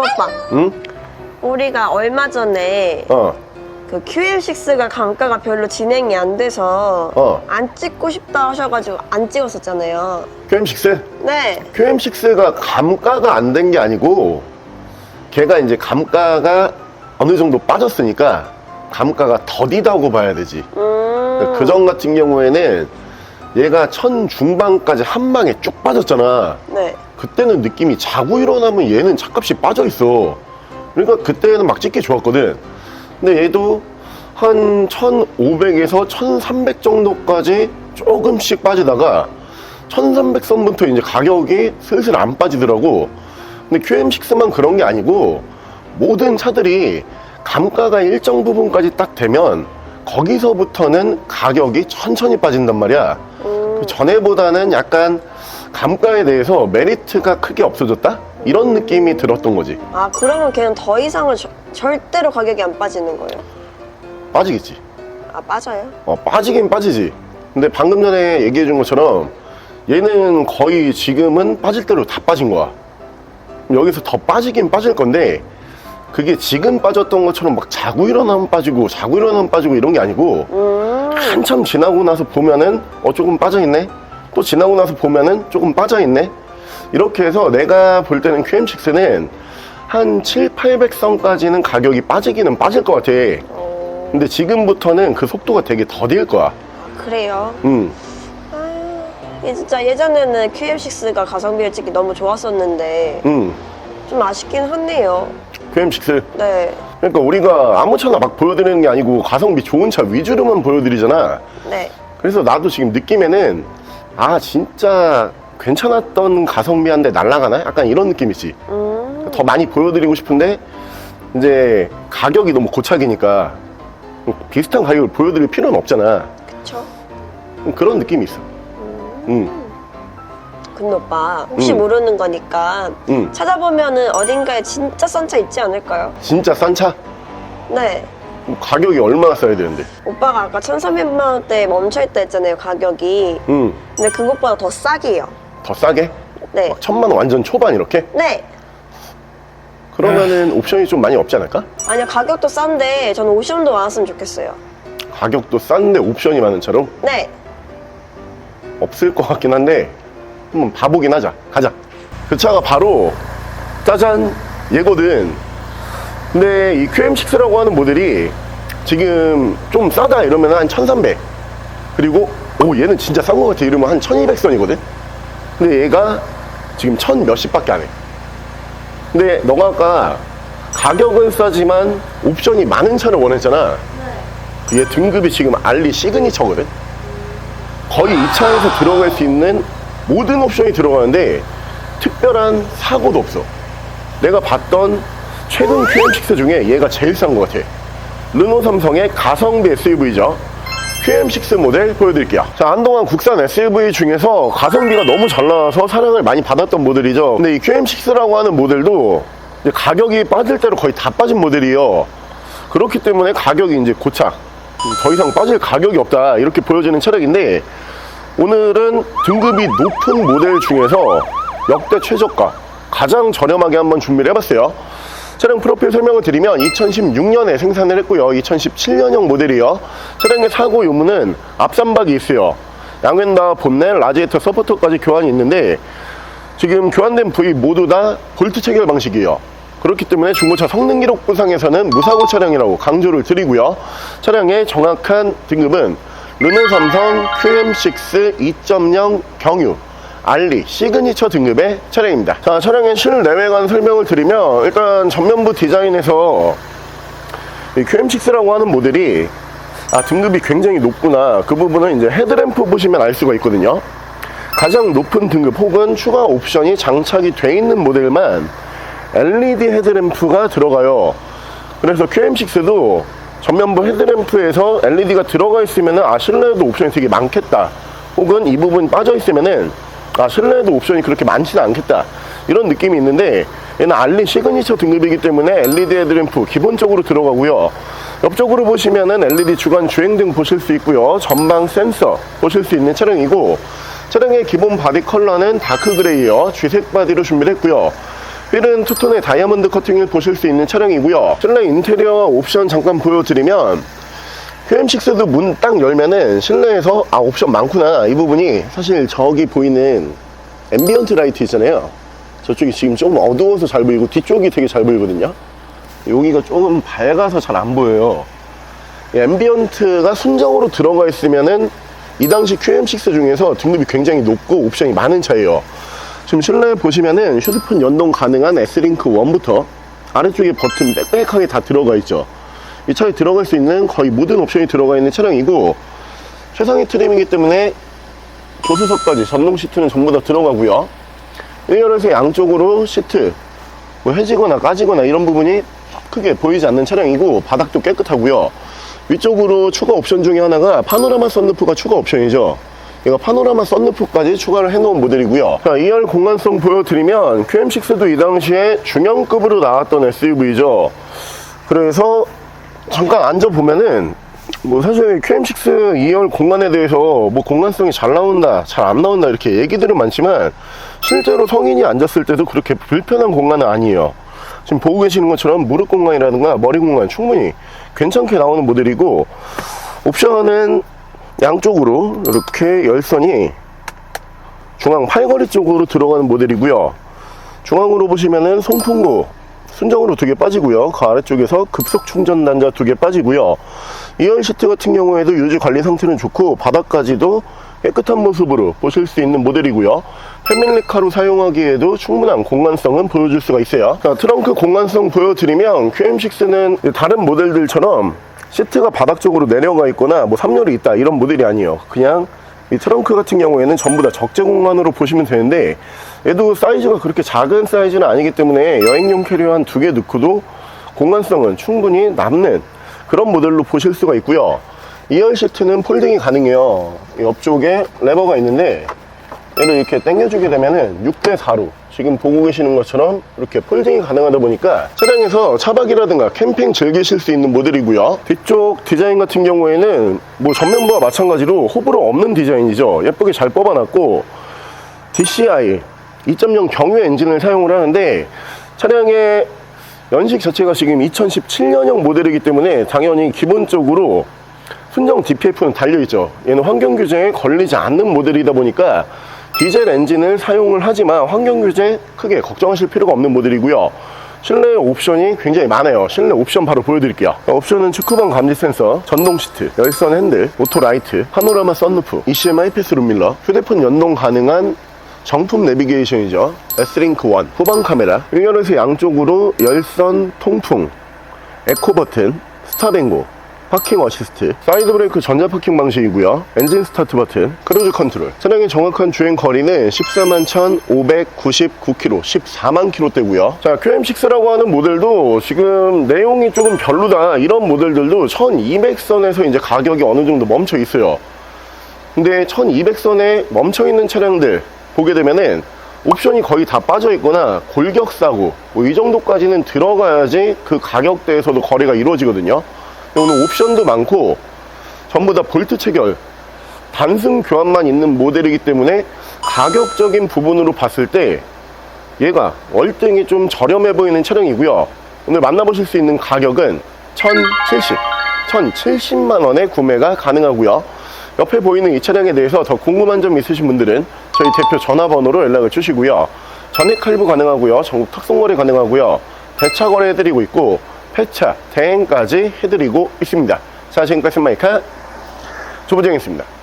오빠, 응? 우리가 얼마 전에 어. 그 QM6가 감가가 별로 진행이 안 돼서 어. 안 찍고 싶다 하셔가지고 안 찍었었잖아요. QM6? 네. QM6가 감가가 안 된 게 아니고 걔가 이제 감가가 어느 정도 빠졌으니까 감가가 더디다고 봐야 되지. 음. 그전 같은 경우에는 얘가 천 중반까지 한 방에 쭉 빠졌잖아. 네. 그때는 느낌이 자고 일어나면 얘는 차값이 빠져 있어. 그러니까 그때는 막 찍기 좋았거든. 근데 얘도 한 1,500에서 1,300 정도까지 조금씩 빠지다가 1,300 선부터 이제 가격이 슬슬 안 빠지더라고. 근데 QM6만 그런 게 아니고 모든 차들이 감가가 일정 부분까지 딱 되면 거기서부터는 가격이 천천히 빠진단 말이야. 그 전에보다는 약간 감가에 대해서 메리트가 크게 없어졌다? 이런 느낌이 들었던 거지. 아, 그러면 걔는 더 이상은 저- 절대로 가격이 안 빠지는 거예요? 빠지겠지. 아, 빠져요? 어, 빠지긴 빠지지. 근데 방금 전에 얘기해 준 것처럼 얘는 거의 지금은 빠질 대로 다 빠진 거야. 여기서 더 빠지긴 빠질 건데 그게 지금 빠졌던 것처럼 막 자고 일어나면 빠지고 자고 일어나면 빠지고 이런 게 아니고 음. 한참 지나고 나서 보면은 어 조금 빠져 있네. 또 지나고 나서 보면은 조금 빠져 있네. 이렇게 해서 내가 볼 때는 QM6는 한 7, 800선까지는 가격이 빠지기는 빠질 것 같아. 어, 근데 지금부터는 그 속도가 되게 더딜 거야. 그래요? 음. 아, 이 진짜 예전에는 QM6가 가성비 찍기 너무 좋았었는데 음. 좀 아쉽긴 하네요. QM6. 네. 그러니까 우리가 아무 차나 막 보여드리는 게 아니고 가성비 좋은 차 위주로만 보여드리잖아. 네. 그래서 나도 지금 느낌에는 아 진짜 괜찮았던 가성비한데 날라가나? 약간 이런 느낌이지. 음. 더 많이 보여드리고 싶은데 이제 가격이 너무 고착이니까 비슷한 가격을 보여드릴 필요는 없잖아. 그쵸. 그런 느낌이 있어. 음. 근데 오빠 혹시 음. 모르는 거니까 음. 찾아보면은 어딘가에 진짜 싼 차 있지 않을까요? 진짜 싼 차? 네. 가격이 얼마나 써야 되는데? 오빠가 아까 1,300만 원대에 멈춰있다 했잖아요 가격이 음. 근데 그것보다 더 싸게요 더 싸게? 네 막 천만 원 완전 초반 이렇게? 네. 그러면은 옵션이 좀 많이 없지 않을까? 아니요 가격도 싼데 저는 옵션도 많았으면 좋겠어요 가격도 싼데 옵션이 많은 차로 네 없을 것 같긴 한데 한번 봐보긴 하자. 가자. 그 차가 바로 짜잔 얘거든. 근데 이 QM6라고 하는 모델이 지금 좀 싸다 이러면 한 1300. 그리고 오 얘는 진짜 싼 것 같아 이러면 한 1200선이거든. 근데 얘가 지금 1000 몇십밖에 안 해. 근데 너가 아까 가격은 싸지만 옵션이 많은 차를 원했잖아. 얘 등급이 지금 알리 시그니처거든. 거의 이 차에서 들어갈 수 있는 모든 옵션이 들어가는데 특별한 사고도 없어. 내가 봤던 최근 QM6 중에 얘가 제일 싼 것 같아. 르노 삼성의 가성비 SUV죠. QM6 모델 보여드릴게요. 자, 한동안 국산 SUV 중에서 가성비가 너무 잘 나와서 사랑을 많이 받았던 모델이죠. 근데 이 QM6라고 하는 모델도 가격이 빠질 대로 거의 다 빠진 모델이에요. 그렇기 때문에 가격이 이제 고착. 더 이상 빠질 가격이 없다. 이렇게 보여지는 차량인데 오늘은 등급이 높은 모델 중에서 역대 최저가 가장 저렴하게 한번 준비를 해봤어요. 차량 프로필 설명을 드리면 2016년에 생산을 했고요. 2017년형 모델이요. 차량의 사고 요문은 앞삼박이 있어요. 양왼다 본넷, 라지에이터, 서포터까지 교환이 있는데 지금 교환된 부위 모두 다 볼트 체결 방식이에요. 그렇기 때문에 중고차 성능 기록 부상에서는 무사고 차량이라고 강조를 드리고요. 차량의 정확한 등급은 르노 삼성 QM6 2.0 경유 알리 시그니처 등급의 차량입니다. 자, 차량의 실내외관 설명을 드리면 일단 전면부 디자인에서 이 QM6라고 하는 모델이 아, 등급이 굉장히 높구나. 그 부분은 이제 헤드램프 보시면 알 수가 있거든요. 가장 높은 등급 혹은 추가 옵션이 장착이 돼 있는 모델만 LED 헤드램프가 들어가요. 그래서 QM6도 전면부 헤드램프에서 LED가 들어가 있으면 아 실내에도 옵션이 되게 많겠다. 혹은 이 부분 빠져 있으면은 아 실내에도 옵션이 그렇게 많지는 않겠다. 이런 느낌이 있는데 얘는 알리 시그니처 등급이기 때문에 LED 헤드램프 기본적으로 들어가고요. 옆쪽으로 보시면은 LED 주간 주행등 보실 수 있고요. 전방 센서 보실 수 있는 차량이고 차량의 기본 바디 컬러는 다크 그레이요. 쥐색 바디로 준비를 했고요. 휠은 투톤의 다이아몬드 커팅을 보실 수 있는 차량이고요. 실내 인테리어와 옵션 잠깐 보여드리면 QM6도 문 딱 열면은 실내에서 아 옵션 많구나 이 부분이 사실 저기 보이는 앰비언트 라이트 있잖아요. 저쪽이 지금 조금 어두워서 잘 보이고 뒤쪽이 되게 잘 보이거든요. 여기가 조금 밝아서 잘 안 보여요. 이 앰비언트가 순정으로 들어가 있으면은 이 당시 QM6 중에서 등급이 굉장히 높고 옵션이 많은 차예요. 지금 실내에 보시면은 휴대폰 연동 가능한 S링크 1부터 아래쪽에 버튼 빽빽하게 다 들어가 있죠. 이 차에 들어갈 수 있는 거의 모든 옵션이 들어가 있는 차량이고 최상위 트림이기 때문에 조수석까지 전동 시트는 전부 다 들어가고요. 1열에서 양쪽으로 시트 뭐 해지거나 까지거나 이런 부분이 크게 보이지 않는 차량이고 바닥도 깨끗하고요. 위쪽으로 추가 옵션 중에 하나가 파노라마 썬루프가 추가 옵션이죠. 이거 파노라마 썬루프까지 추가를 해놓은 모델이고요. 자, 2열 공간성 보여드리면 QM6도 이 당시에 중형급으로 나왔던 SUV죠. 그래서 잠깐 앉아보면은 뭐 사실 QM6 2열 공간에 대해서 뭐 공간성이 잘 나온다, 잘 안 나온다 이렇게 얘기들은 많지만 실제로 성인이 앉았을 때도 그렇게 불편한 공간은 아니에요. 지금 보고 계시는 것처럼 무릎 공간이라든가 머리 공간 충분히 괜찮게 나오는 모델이고 옵션은 양쪽으로 이렇게 열선이 중앙 팔걸이 쪽으로 들어가는 모델이고요. 중앙으로 보시면은 송풍구 순정으로 두 개 빠지고요. 그 아래쪽에서 급속 충전 단자 두 개 빠지고요. 2열 시트 같은 경우에도 유지 관리 상태는 좋고 바닥까지도 깨끗한 모습으로 보실 수 있는 모델이고요. 패밀리카로 사용하기에도 충분한 공간성은 보여줄 수가 있어요. 자, 트렁크 공간성 보여드리면 QM6는 다른 모델들처럼 시트가 바닥 쪽으로 내려가 있거나 뭐 3열이 있다 이런 모델이 아니에요. 그냥 이 트렁크 같은 경우에는 전부 다 적재 공간으로 보시면 되는데 얘도 사이즈가 그렇게 작은 사이즈는 아니기 때문에 여행용 캐리어 한 두 개 넣고도 공간성은 충분히 남는 그런 모델로 보실 수가 있고요 2열 시트는 폴딩이 가능해요 이 옆쪽에 레버가 있는데 얘를 이렇게 당겨주게 되면은 6대4로 지금 보고 계시는 것처럼 이렇게 폴딩이 가능하다 보니까 차량에서 차박이라든가 캠핑 즐기실 수 있는 모델이고요 뒤쪽 디자인 같은 경우에는 뭐 전면부와 마찬가지로 호불호 없는 디자인이죠 예쁘게 잘 뽑아놨고 DCI 2.0 경유 엔진을 사용을 하는데 차량의 연식 자체가 지금 2017년형 모델이기 때문에 당연히 기본적으로 순정 DPF는 달려있죠. 얘는 환경 규제에 걸리지 않는 모델이다 보니까 디젤 엔진을 사용을 하지만 환경 규제 크게 걱정하실 필요가 없는 모델이고요. 실내 옵션이 굉장히 많아요. 실내 옵션 바로 보여드릴게요. 옵션은 축구방 감지 센서, 전동 시트, 열선 핸들, 오토 라이트, 파노라마 썬루프, ECMI 패스 룸 밀러, 휴대폰 연동 가능한 정품 내비게이션이죠. S링크 1, 후방 카메라, 1열에서 양쪽으로 열선 통풍, 에코 버튼, 스타뱅고, 파킹 어시스트, 사이드 브레이크 전자 파킹 방식이고요. 엔진 스타트 버튼, 크루즈 컨트롤. 차량의 정확한 주행 거리는 14만 1,599km, 14만 km대고요. 자, QM6라고 하는 모델도 지금 내용이 조금 별로다 이런 모델들도 1,200선에서 이제 가격이 어느 정도 멈춰 있어요. 근데 1200선에 멈춰 있는 차량들 보게 되면은 옵션이 거의 다 빠져 있거나 골격 사고 뭐 이 정도까지는 들어가야지 그 가격대에서도 거래가 이루어지거든요. 오늘 옵션도 많고 전부 다 볼트 체결 단순 교환만 있는 모델이기 때문에 가격적인 부분으로 봤을 때 얘가 월등히 좀 저렴해 보이는 차량이고요. 오늘 만나보실 수 있는 가격은 1070, 1070만 원에 구매가 가능하고요. 옆에 보이는 이 차량에 대해서 더 궁금한 점 있으신 분들은 저희 대표 전화번호로 연락을 주시고요. 전액 할부 가능하고요. 전국 특송거래 가능하고요. 대차 거래해드리고 있고 폐차, 대행까지 해드리고 있습니다. 자, 지금까지 마이카 조보정이었습니다.